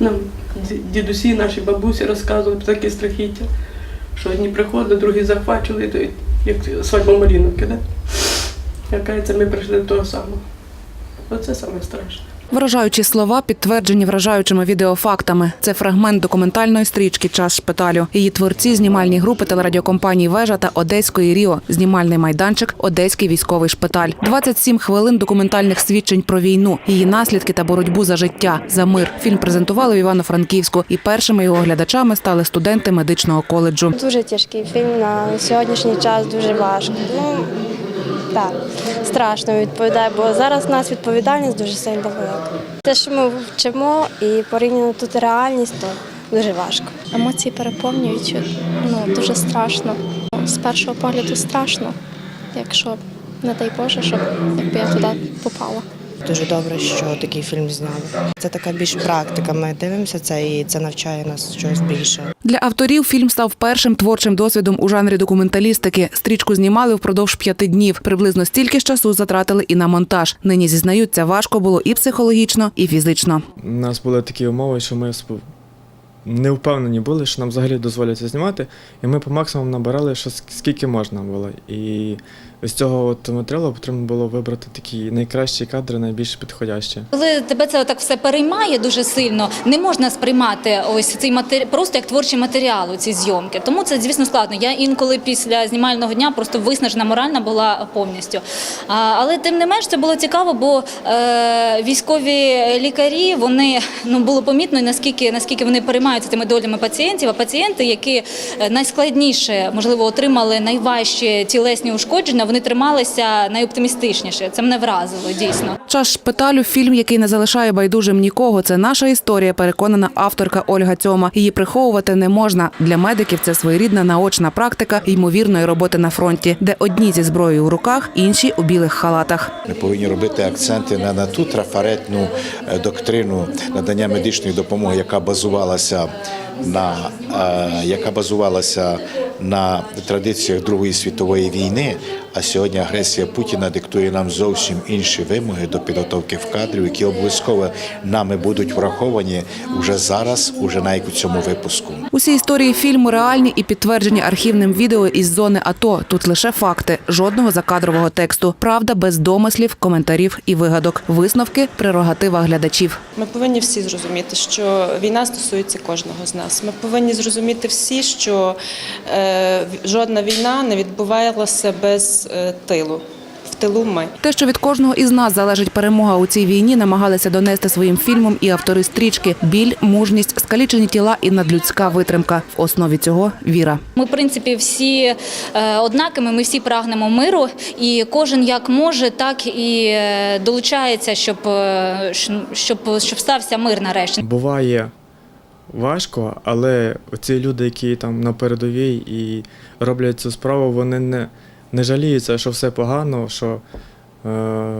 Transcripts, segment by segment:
Нам дідусі, наші бабусі розказували про такі страхіття, що одні приходили, другі захвачували, то як свадьба Маліновки, да? Яка ми прийшли до того самого. Оце саме страшне. Вражаючі слова підтверджені вражаючими відеофактами. Це фрагмент документальної стрічки Час шпиталю. Її творці знімальні групи телерадіокомпанії Вежа та Одеської Ріо. Знімальний майданчик Одеський військовий шпиталь. 27 хвилин документальних свідчень про війну, її наслідки та боротьбу за життя, за мир. Фільм презентували в Івано-Франківську, і першими його глядачами стали студенти медичного коледжу. Дуже тяжкий фільм на сьогоднішній час дуже важко. Ну так, страшно відповідає, бо зараз у нас відповідальність дуже сильно велика. Те, що ми вчимо і порівняно тут реальність, то дуже важко. Емоції переповнюють, ну дуже страшно. З першого погляду страшно, якщо не дай Боже, щоб якби я туди попала. Дуже добре, що такий фільм зняли. Це така більш практика. Ми дивимося це і це навчає нас щось більше. Для авторів фільм став першим творчим досвідом у жанрі документалістики. Стрічку знімали впродовж п'яти днів. Приблизно стільки ж часу затратили і на монтаж. Нині зізнаються, важко було і психологічно, і фізично. У нас були такі умови, що ми не впевнені були, що нам взагалі дозволять це знімати, і ми по максимуму набирали, що скільки можна було. І з цього от матеріалу потрібно було вибрати такі найкращі кадри, найбільш підходящі. Коли тебе це так все переймає дуже сильно, не можна сприймати ось цей матері... просто як творчий матеріал у ці зйомки. Тому це, звісно, складно. Я інколи після знімального дня просто виснажена морально була повністю. А, але тим не менш це було цікаво, бо е, військові лікарі вони ну було помітно наскільки наскільки вони переймаються тими долями пацієнтів. А пацієнти, які е, найскладніше можливо отримали найважчі тілесні ушкодження, вони трималися найоптимістичніше. Це мене вразило дійсно. Час шпиталю фільм, який не залишає байдужим нікого. Це наша історія, переконана авторка Ольга Цьома. Її приховувати не можна. Для медиків це своєрідна наочна практика ймовірної роботи на фронті, де одні зі зброєю у руках, інші у білих халатах. Ми повинні робити акценти на, на ту трафаретну е, доктрину надання медичної допомоги, яка базувалася на е, яка базувалася на традиціях Другої світової війни. А сьогодні агресія Путіна диктує нам зовсім інші вимоги до підготовки в кадрів, які обов'язково нами будуть враховані вже зараз, уже навіть у цьому випуску. Усі історії фільму реальні і підтверджені архівним відео із зони АТО. Тут лише факти, жодного закадрового тексту. Правда, без домислів, коментарів і вигадок. Висновки прерогатива глядачів. Ми повинні всі зрозуміти, що війна стосується кожного з нас. Ми повинні зрозуміти всі, що е, жодна війна не відбувалася без е, тилу. В тилу ми. Те, що від кожного із нас залежить перемога у цій війні, намагалися донести своїм фільмом і автори стрічки. Біль, мужність, скалічені тіла і надлюдська витримка. В основі цього віра. Ми, в принципі, всі е, однакові, ми всі прагнемо миру, і кожен як може, так і е, долучається, щоб, щоб, щоб стався мир нарешті. Буває важко, але ці люди, які там на передовій і роблять цю справу, вони не, не жаліються, що все погано, що е,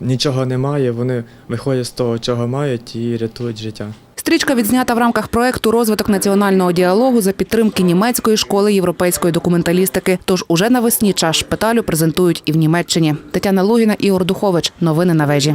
нічого немає. Вони виходять з того, чого мають, і рятують життя. Стрічка відзнята в рамках проекту розвиток національного діалогу за підтримки німецької школи європейської документалістики. Тож уже навесні час шпиталю презентують і в Німеччині. Тетяна Лугіна, Ігор Духович. Новини на вежі.